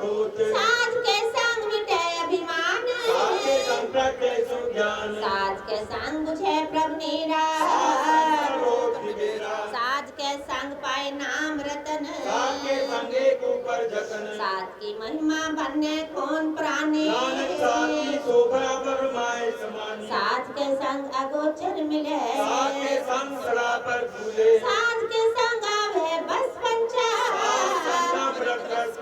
खोत साध के संग मिटे अभिमान साथ के संग प्रत्यय सुज्ञान साध के संग बुझे प्रभु नीरा सर्वोत के संग पाए नाम रतन साथ के संग एक ऊपर जतन साध की महिमा बनने कौन प्राणी साथ की शोभा बरमाए समानी साध के संग अगोचर मिले साथ के संग सदा पर फूले साध के संग आवे बस पंचा साथ संगा व्रत रस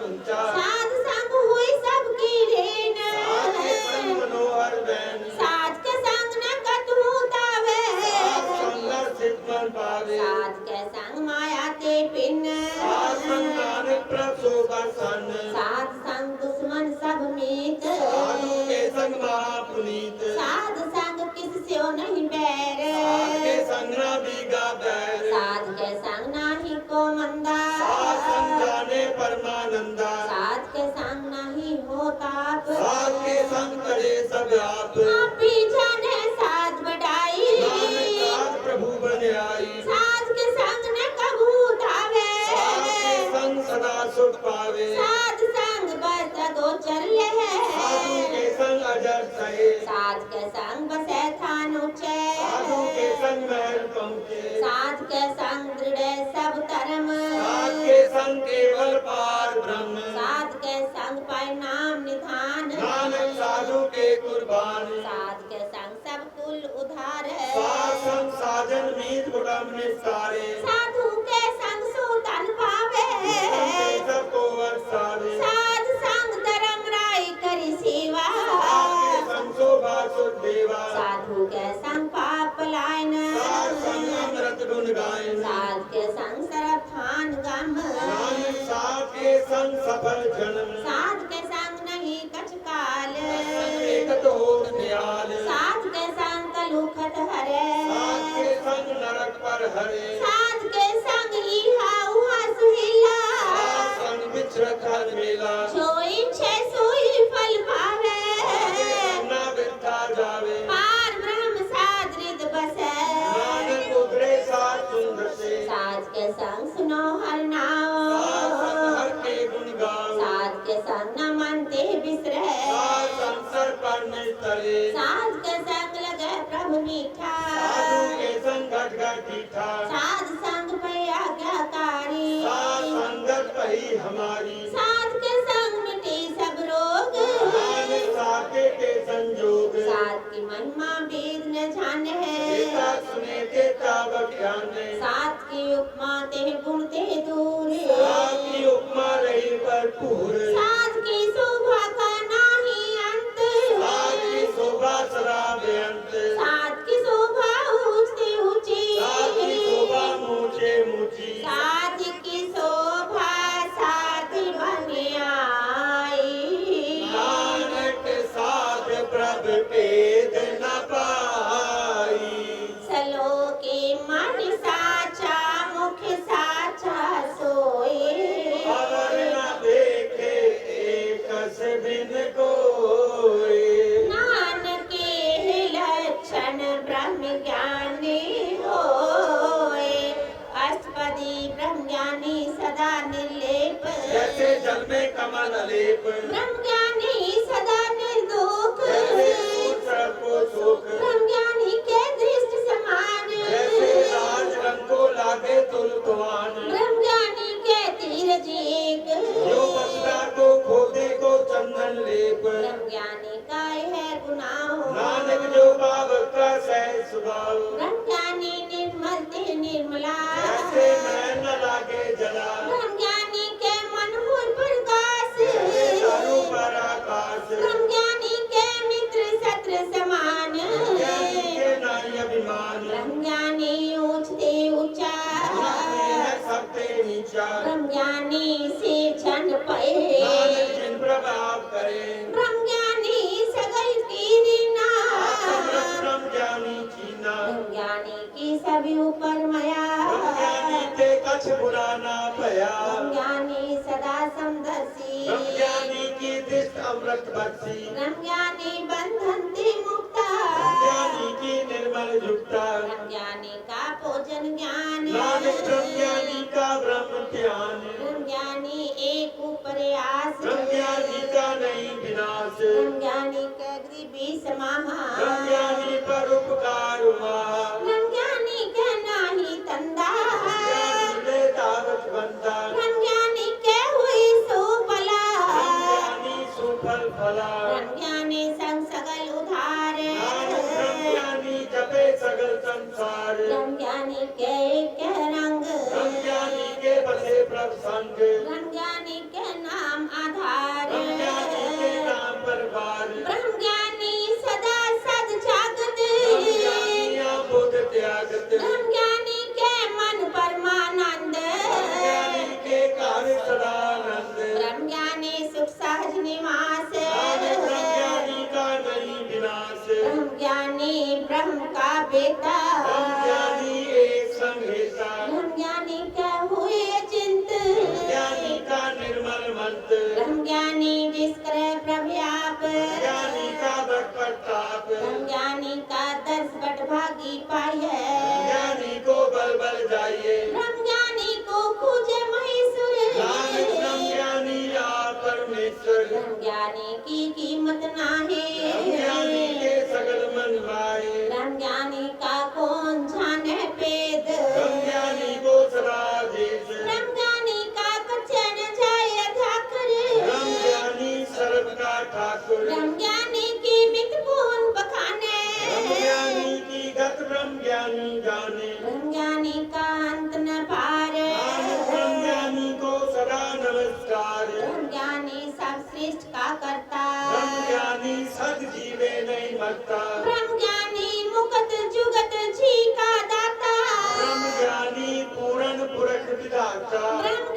साध के संग बसे थान ऊँचे साधु के संग महल पहुँचे साध के संग दृढ़ सब धर्म साथ के संग केवल पार ब्रह्म। साध के संग पाए नाम निधान। नानक साधु के कुर्बान। साध के संग सब कुल उधार है। साथ संग साजन मीत कुटुंब निस्तारे। संग सफल जन्म साथ के संग नहीं कछ काल। एकत साथ के संग कलुखत हरे। साथ के संग नरक पर हरे। साथ के साध संग पे आज्ञाकारी साध संगत पही हमारी। भेद न पाई। सलो के मन साचा मुख साचा सोए। अवर न देखे एक से बिन कोई नानक के लक्षण ब्रह्म ज्ञानी होए। अष्टपदी ब्रह्म ज्ञानी सदा निर्लेप। जैसे जल में कमल लेप। ब्रह्म कछ बुरा भया। ज्ञानी सदा समदर्शी ज्ञानी की दृष्ट अमृत बरसी। ज्ञानी बंधन ते मुक्ता। ज्ञानी की निर्मल जुक्ता ज्ञानी का भोजन ज्ञान। ज्ञानी का ब्रह्म ज्ञान। ज्ञानी एक प्रयास ज्ञानी का नहीं विनाश। ज्ञानी का गरीबी समाह ज्ञानी पर उपकार हुआ। গান গানকে Яни кадак патта नमस्कार। ज्ञानी सब श्रेष्ठ का करता। ज्ञानी सद जीवे नहीं मरता। ब्रह्म ज्ञानी मुकत जुगत जी का दाता। ब्रह्म ज्ञानी पूरण पुरुष विधाता ब्रह्म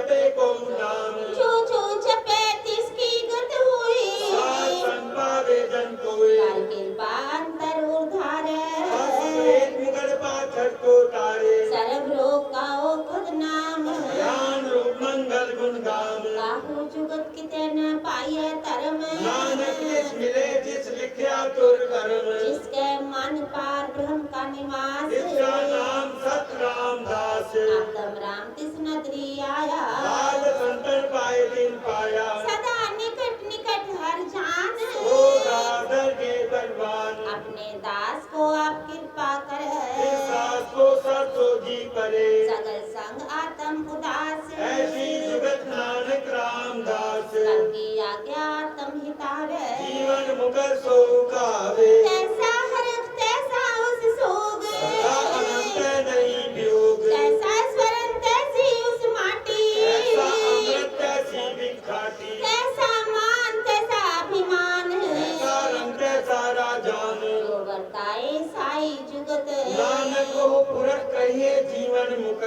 जपे को नाम। जो जो जपे जिसकी गत हुई? सासन पावे जन कोई। काल कृपा अंतर उधारे। एक मुगल पाथर को तारे। सर्व लोक का ओ खुद नाम। ज्ञान रूप मंगल गुण गाम। काहु जुगत किते न पाए तरम नानक जिस मिले जिस लिखिया तुर कर्म। जिसके मन पार ब्रह्म का निवास। जिसका को सरसो जी परे सगल संग आत्म उदास। ऐसी जगत नानक राम दास की आज्ञा आत्म हितारे जीवन मुकर सो कावे।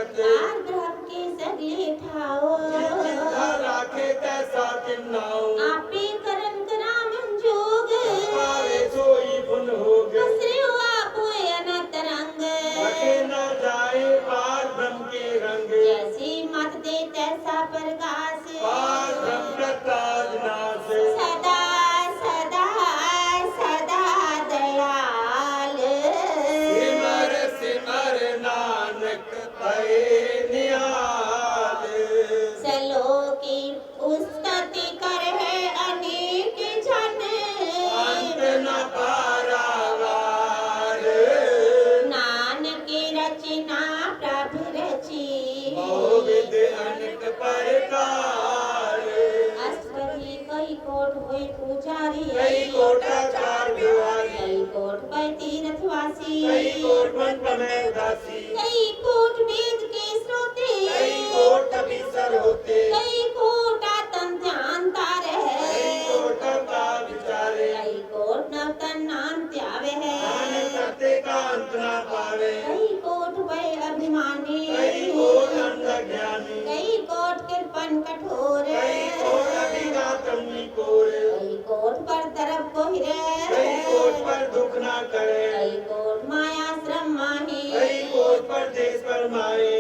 जीवन मुकत तार ग्रह के सगले ठाओ ज़िंदा राखे कोट भई पुजारी कई कोटा चार बिहारी कई कोट पर तीर्थवासी। कई कोट मन में उदासी कई कोट वेद के श्रोते कई कोट विसर होते। कई करे। कई कोट माया श्रम माही। कई कोट पर देश पर माए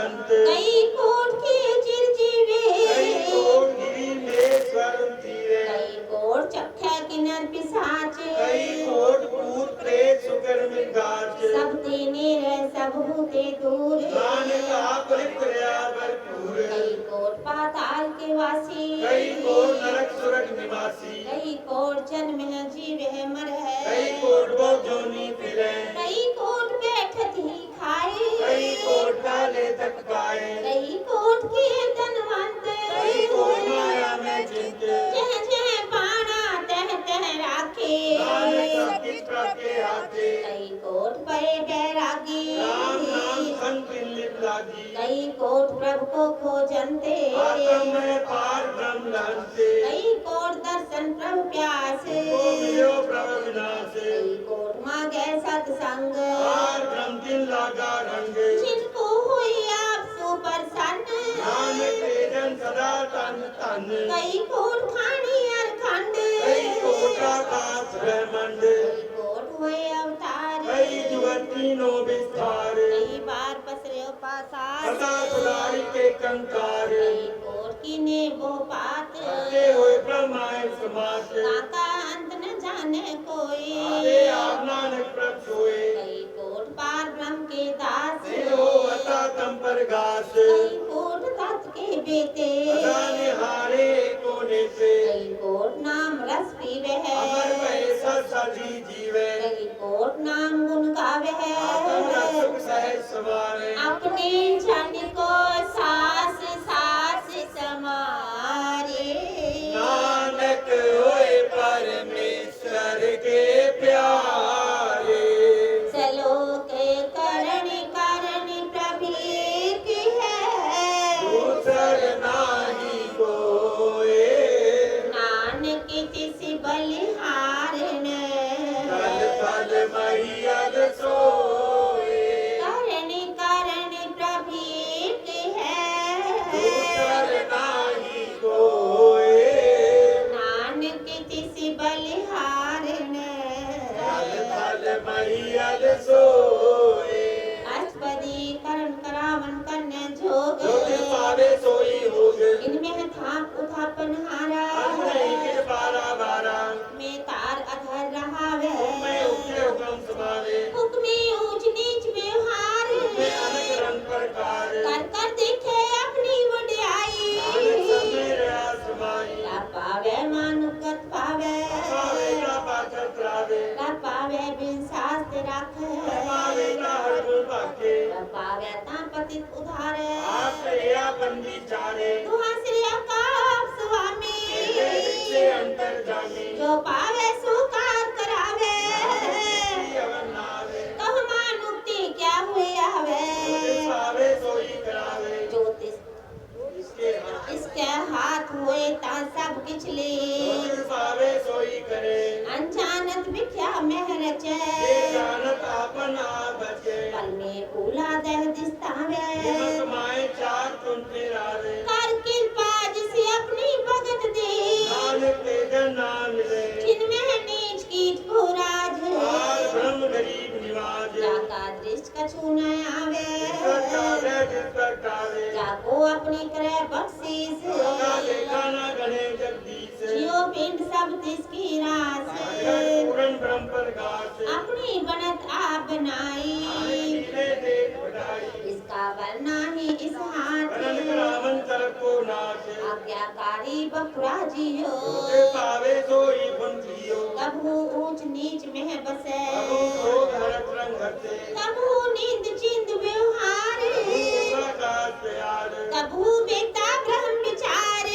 जंत कई कोट की चिरजीवे कई कोट गिरी में स्वर्ण तीरे। कई कोट चख्या किन्नर पिशाच कई कोट भूत प्रेत सुकर्म गाछ सब तेने रह सब भूते दूर। नानक आप प्रया भरपूर। कई कोट पाताल के वासी। कई कोट नरक सुरग निवासी। कई कोट जन्म है जीव है मर है कई कोट वो जोनी फिरे कई कोट बैठत ही नाम लागी। कई कोट प्रभु को खोजनते। आत्म में पार ब्रह्म कई कोट दर्शन प्रभु प्यास। को मिलो प्रभु विनाश। कई कोट मांगे सत्संग पार ब्रह्म लागा रंग। जिनको हुई आप सुप्रसन्न। वेदन सदा तन तन। कई कोट खानी अरखंड। कई कोट आकाश ब्रह्मंड। कई कोट हुए अवतार। कई जुगती नो विस्तार। पासार खुदाई के कंकार। कोट वो पात करते हुए ब्रह्माय समास काका अंत न जाने कोई। किछ सोई करे। अनजानत जानत आपन बचे। पल में दह दिस्तावे। माए चार तुम कर कृपा जिसे अपनी भगत दे। नानक तेजन ना मिले। जिनमें नीच कीट ब्रह्म गरीब निवाज। जाका दृष्ट कछु न आवे। जाको अपनी करे बख्शीस। जियो पिंड सब तिसकी रास। अपनी बनत आप बनाई। इसका बल ना ही इस हाथ। आज्ञाकारी बकरा जियो पावे सोई बुंदियो कभू ऊंच नीच में बसे। कभू नींद चिंद व्यवहार। कभू बेटा ब्रह्म विचार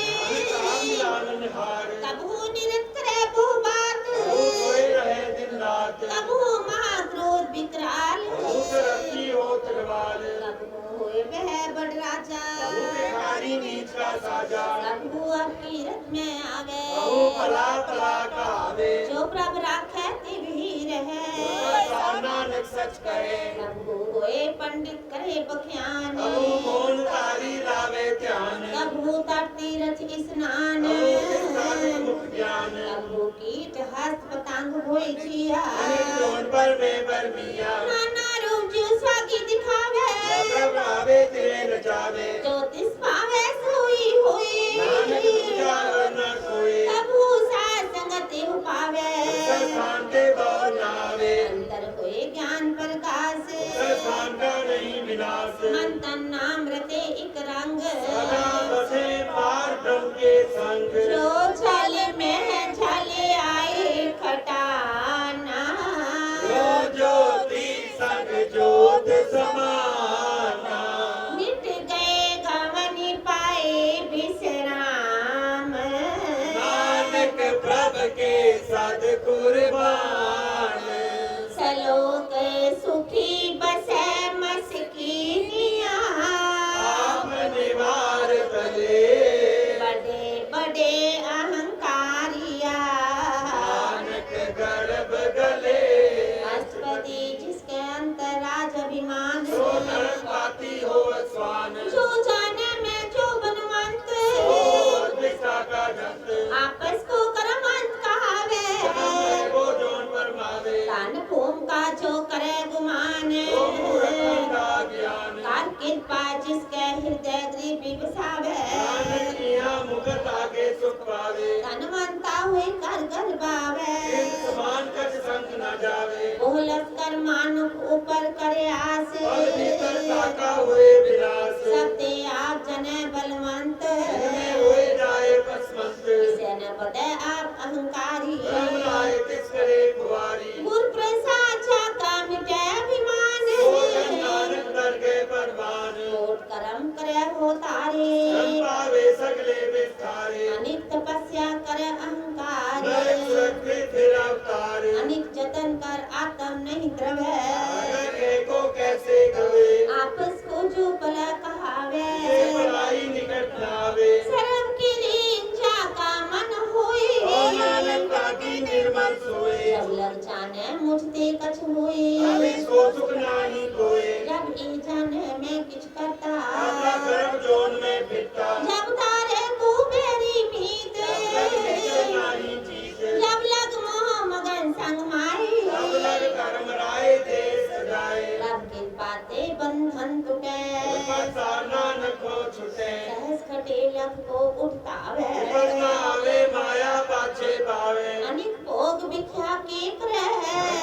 कभू निरंतर बहु बात। अबू सोए रहे दिन रात। कभू महाक्रोध विकराल। बड़ राजा का कभू अब कीरत में आवे पला पला कहावे जो प्रभ राखे उसका रहे। सच होए पंडित करे बख्यान। मौन तारी लावे ध्यान। तीरथ स्नान। कीट हस्त पतंग होए जिया। पर में पर मिया। नाना रूप जो स्वागी दिखावे। प्रभ आवे तेरे नचावे। ज्योतिष पावे मानुक ऊपर करे आस। हुए सबते आप जने बलवंत। हुए जाए पसमंत इसे न बदे आप अहंकारी। करे कुवारी गुर प्रसाद का मिटे अभिमान। करम करे हो तारे। खटे को उठावे ऊपर आवे माया पाछे पावे। अनिक भोग विख्या के करे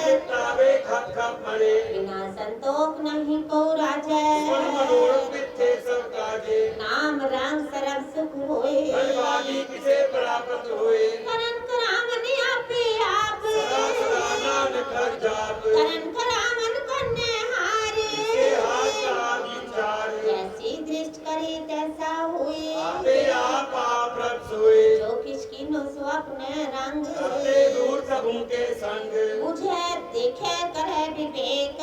चित्तावे खप खप मरे। बिना संतोष नहीं को समझे दूर सबों के संग। मुझे देखे कर विवेक।